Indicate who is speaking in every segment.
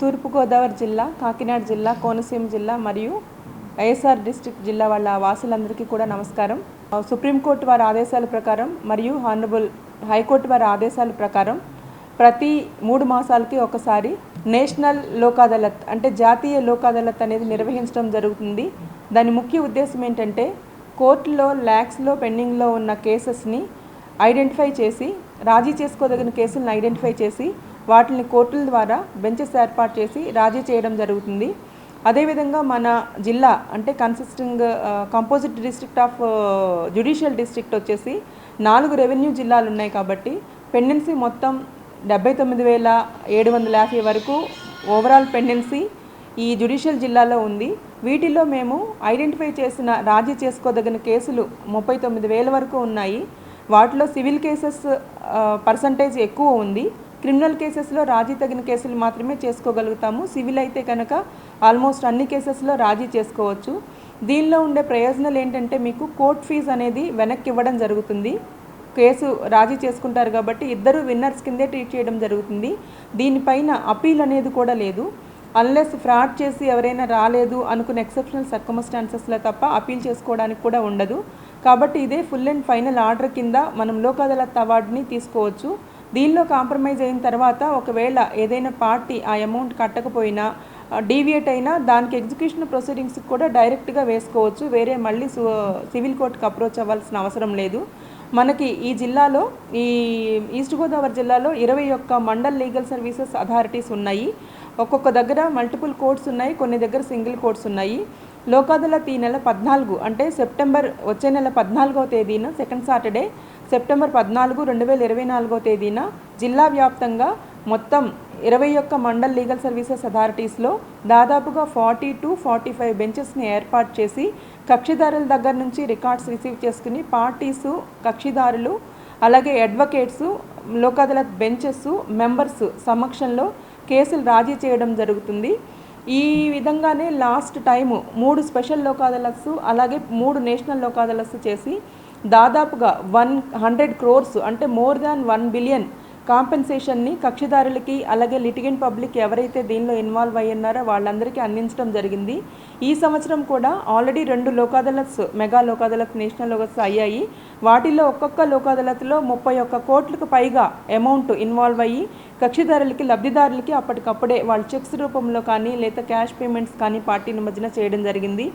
Speaker 1: తూర్పుగోదావరి జిల్లా కాకినాడ జిల్లా కోనసీమ జిల్లా మరియు వైఎస్ఆర్ డిస్ట్రిక్ట్ జిల్లా వాళ్ళ వాసులందరికీ కూడా నమస్కారం. సుప్రీంకోర్టు వారి ఆదేశాల ప్రకారం మరియు హానరబుల్ హైకోర్టు వారి ఆదేశాల ప్రకారం ప్రతి మూడు మాసాలకి ఒకసారి నేషనల్ లోక్ అదాలత్ అంటే జాతీయ లోక్ అదాలత్ అనేది నిర్వహించడం జరుగుతుంది. దాని ముఖ్య ఉద్దేశం ఏంటంటే కోర్టులో ల్యాక్స్లో పెండింగ్లో ఉన్న కేసెస్ని ఐడెంటిఫై చేసి రాజీ చేసుకోదగిన కేసులను ఐడెంటిఫై చేసి వాటిని కోర్టుల ద్వారా బెంచెస్ ఏర్పాటు చేసి రాజీ చేయడం జరుగుతుంది. అదేవిధంగా మన జిల్లా అంటే consisting composite district of judicial district వచ్చేసి నాలుగు రెవెన్యూ జిల్లాలు ఉన్నాయి కాబట్టి పెండెన్సీ మొత్తం డెబ్బై తొమ్మిది వేల ఏడు వందల యాభై వరకు ఓవరాల్ పెండెన్సీ ఈ జ్యుడిషియల్ జిల్లాలో ఉంది. వీటిలో మేము ఐడెంటిఫై చేసిన రాజీ చేసుకోదగిన కేసులు ముప్పై తొమ్మిది వేల వరకు ఉన్నాయి. వాటిలో సివిల్ కేసెస్ పర్సంటేజ్ ఎక్కువ ఉంది. క్రిమినల్ కేసెస్లో రాజీ తగిన కేసులు మాత్రమే చేసుకోగలుగుతాము. సివిల్ అయితే కనుక ఆల్మోస్ట్ అన్ని కేసెస్లో రాజీ చేసుకోవచ్చు. దీనిలో ఉండే ప్రయోజనాలు ఏంటంటే మీకు కోర్ట్ ఫీజు అనేది వెనక్కి ఇవ్వడం జరుగుతుంది. కేసు రాజీ చేసుకుంటారు కాబట్టి ఇద్దరు విన్నర్స్ కిందే ట్రీట్ చేయడం జరుగుతుంది. దీనిపైన అపీల్ అనేది కూడా లేదు. అన్లెస్ ఫ్రాడ్ చేసి ఎవరైనా రాలేదు అనుకున్న ఎక్సెప్షనల్ సర్కమస్టాన్సెస్లో తప్ప అపీల్ చేసుకోవడానికి కూడా ఉండదు. కాబట్టి ఇదే ఫుల్ అండ్ ఫైనల్ ఆర్డర్ కింద మనం లోక్ అదాలత్ అవార్డుని తీసుకోవచ్చు. దీనిలో కాంప్రమైజ్ అయిన తర్వాత ఒకవేళ ఏదైనా పార్టీ ఆ అమౌంట్ కట్టకపోయినా డీవియేట్ అయినా దానికి ఎగ్జిక్యూషన్ ప్రొసీడింగ్స్ కూడా డైరెక్ట్గా వేసుకోవచ్చు. వేరే మళ్ళీ సివిల్ కోర్టుకు అప్రోచ్ అవ్వాల్సిన అవసరం లేదు. మనకి ఈ జిల్లాలో ఈ ఈస్ట్ గోదావరి జిల్లాలో ఇరవై ఒక్క మండల్ లీగల్ సర్వీసెస్ అథారిటీస్ ఉన్నాయి. ఒక్కొక్క దగ్గర మల్టిపుల్ కోర్ట్స్ ఉన్నాయి కొన్ని దగ్గర సింగిల్ కోర్ట్స్ ఉన్నాయి. లోక్ ఈ నెల పద్నాలుగు అంటే సెప్టెంబర్ వచ్చే నెల పద్నాలుగవ తేదీన సెకండ్ సాటర్డే సెప్టెంబర్ పద్నాలుగు రెండు వేల ఇరవై నాలుగో తేదీన జిల్లా వ్యాప్తంగా మొత్తం ఇరవై ఒక్క మండల్ లీగల్ సర్వీసెస్ అథారిటీస్లో దాదాపుగా ఫార్టీ టు ఫార్టీ ఫైవ్ బెంచెస్ని ఏర్పాటు చేసి కక్షిదారుల దగ్గర నుంచి రికార్డ్స్ రిసీవ్ చేసుకుని పార్టీసు కక్షిదారులు అలాగే advocates Lok Adalat benches members సమక్షంలో కేసులు రాజీ చేయడం జరుగుతుంది. ఈ విధంగానే లాస్ట్ టైము మూడు స్పెషల్ లోక్ అదాలత్స్ అలాగే మూడు నేషనల్ లోక్ అదాలత్స్ చేసి దాదాపుగా వన్ హండ్రెడ్ క్రోర్స్ అంటే మోర్ దాన్ వన్ బిలియన్ కాంపెన్సేషన్ని కక్షిదారులకి అలాగే లిటిగెంట్ పబ్లిక్ ఎవరైతే దీనిలో ఇన్వాల్వ్ అయ్యన్నారో వాళ్ళందరికీ అందించడం జరిగింది. ఈ సంవత్సరం కూడా ఆల్రెడీ రెండు లోకాదలత్స్ మెగా లోకాదలత్ నేషనల్ లోక్ అయ్యాయి. వాటిలో ఒక్కొక్క లోకాదలత్లో ముప్పై ఒక్క కోట్లకు పైగా అమౌంట్ ఇన్వాల్వ్ అయ్యి కక్షిదారులకి లబ్ధిదారులకి అప్పటికప్పుడే వాళ్ళు చెక్స్ రూపంలో కానీ లేదా క్యాష్ పేమెంట్స్ కానీ పార్టీల మధ్యన చేయడం జరిగింది.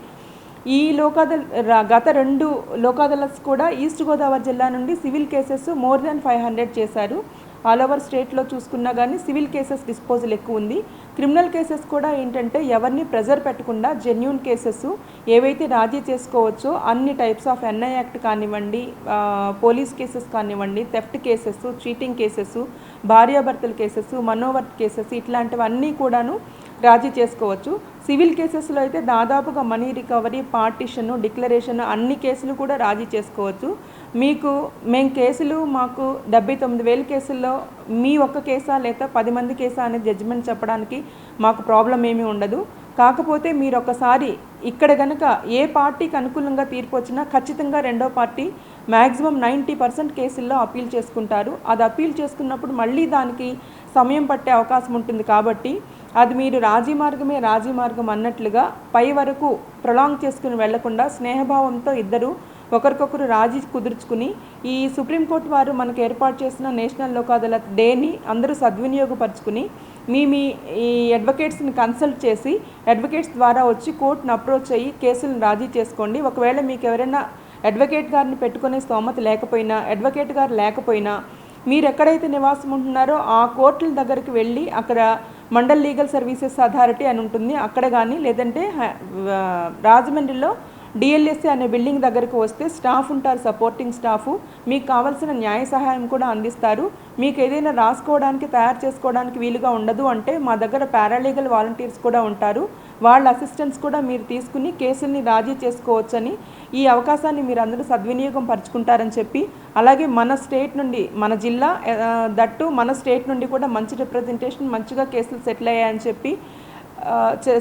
Speaker 1: ఈ లోకాదల్ గత రెండు లోకాదలస్ కూడా ఈస్ట్ గోదావరి జిల్లా నుండి civil cases more than five hundred చేశారు. ఆల్ ఓవర్ స్టేట్లో చూసుకున్నా కానీ సివిల్ కేసెస్ డిస్పోజల్ ఎక్కువ ఉంది. క్రిమినల్ కేసెస్ కూడా ఏంటంటే ఎవరిని ప్రెజర్ పెట్టకుండా జెన్యున్ కేసెస్ ఏవైతే రాజీ చేసుకోవచ్చో అన్ని టైప్స్ ఆఫ్ ఎన్ఐ యాక్ట్ కానివ్వండి పోలీస్ కేసెస్ కానివ్వండి థెఫ్ట్ కేసెస్ చీటింగ్ కేసెస్ భార్యాభర్తల కేసెస్ మనోవర్త్ కేసెస్ ఇట్లాంటివన్నీ కూడాను రాజీ చేసుకోవచ్చు. సివిల్ కేసెస్లో అయితే దాదాపుగా మనీ రికవరీ పార్టిషన్ డిక్లరేషన్ అన్ని కేసులు కూడా రాజీ చేసుకోవచ్చు. మీకు మేము కేసులు మాకు డెబ్బై తొమ్మిది వేల కేసుల్లో మీ ఒక్క కేసా లేదా పది మంది కేసా అనే జడ్జిమెంట్ చెప్పడానికి మాకు ప్రాబ్లం ఏమీ ఉండదు. కాకపోతే మీరు ఒకసారి ఇక్కడ గనక ఏ పార్టీకి అనుకూలంగా తీర్పు వచ్చినా ఖచ్చితంగా రెండో పార్టీ మ్యాక్సిమం నైంటీ పర్సెంట్ కేసుల్లో అప్పీల్ చేసుకుంటారు. అది అప్పీల్ చేసుకున్నప్పుడు మళ్ళీ దానికి సమయం పట్టే అవకాశం ఉంటుంది కాబట్టి అది మీరు రాజీ మార్గమే రాజీ మార్గం అన్నట్లుగా పై వరకు ప్రొలాంగ్ చేసుకుని వెళ్ళకుండా స్నేహభావంతో ఇద్దరు ఒకరికొకరు రాజీ కుదుర్చుకుని ఈ సుప్రీంకోర్టు వారు మనకు ఏర్పాటు చేసిన నేషనల్ లోక్ అదాలత్ డేని అందరూ సద్వినియోగపరుచుకుని మీ మీ ఈ అడ్వకేట్స్ని కన్సల్ట్ చేసి అడ్వకేట్స్ ద్వారా వచ్చి కోర్టును అప్రోచ్ అయ్యి కేసులను రాజీ చేసుకోండి. ఒకవేళ మీకు ఎవరైనా అడ్వకేట్ గారిని పెట్టుకునే స్తోమత లేకపోయినా అడ్వకేట్ గారు లేకపోయినా మీరు ఎక్కడైతే నివాసం ఉంటున్నారో ఆ కోర్టుల దగ్గరికి వెళ్ళి అక్కడ మండల్ లీగల్ సర్వీసెస్ అథారిటీ అని ఉంటుంది. అక్కడ కానీ లేదంటే రాజమండ్రిలో డిఎల్ఎస్సీ అనే బిల్డింగ్ దగ్గరకు వస్తే స్టాఫ్ ఉంటారు సపోర్టింగ్ స్టాఫ్. మీకు కావాల్సిన న్యాయ సహాయం కూడా అందిస్తారు. మీకు ఏదైనా రాసుకోవడానికి తయారు చేసుకోవడానికి వీలుగా ఉండదు అంటే మా దగ్గర పారాలీగల్ వాలంటీర్స్ కూడా ఉంటారు. వాళ్ళ అసిస్టెన్స్ కూడా మీరు తీసుకుని కేసుల్ని రాజీ చేసుకోవచ్చని ఈ అవకాశాన్ని మీరు అందరూ సద్వినియోగం పరుచుకుంటారని చెప్పి అలాగే మన స్టేట్ నుండి మన జిల్లా దట్టు మన స్టేట్ నుండి కూడా మంచి రిప్రజెంటేషన్ మంచిగా కేసులు సెటిల్ అయ్యాయని చెప్పి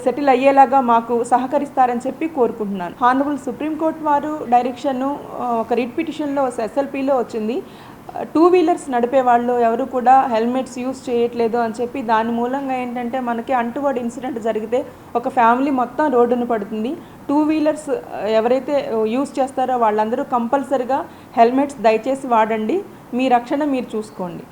Speaker 1: సెటిల్ అయ్యేలాగా మాకు సహకరిస్తారని చెప్పి కోరుకుంటున్నాను. హానరబుల్ సుప్రీంకోర్టు వారు డైరెక్షన్ ఒక రిట్ పిటిషన్లో ఎస్ఎల్పిలో వచ్చింది. టూ వీలర్స్ నడిపే వాళ్ళు ఎవరు కూడా హెల్మెట్స్ యూస్ చేయట్లేదు అని చెప్పి దాని మూలంగా ఏంటంటే మనకి అంటువర్డ్ ఇన్సిడెంట్ జరిగితే ఒక ఫ్యామిలీ మొత్తం రోడ్డున పడుతుంది. టూ వీలర్స్ ఎవరైతే యూస్ చేస్తారో వాళ్ళందరూ కంపల్సరిగా హెల్మెట్స్ దయచేసి వాడండి. మీ రక్షణ మీరు చూసుకోండి.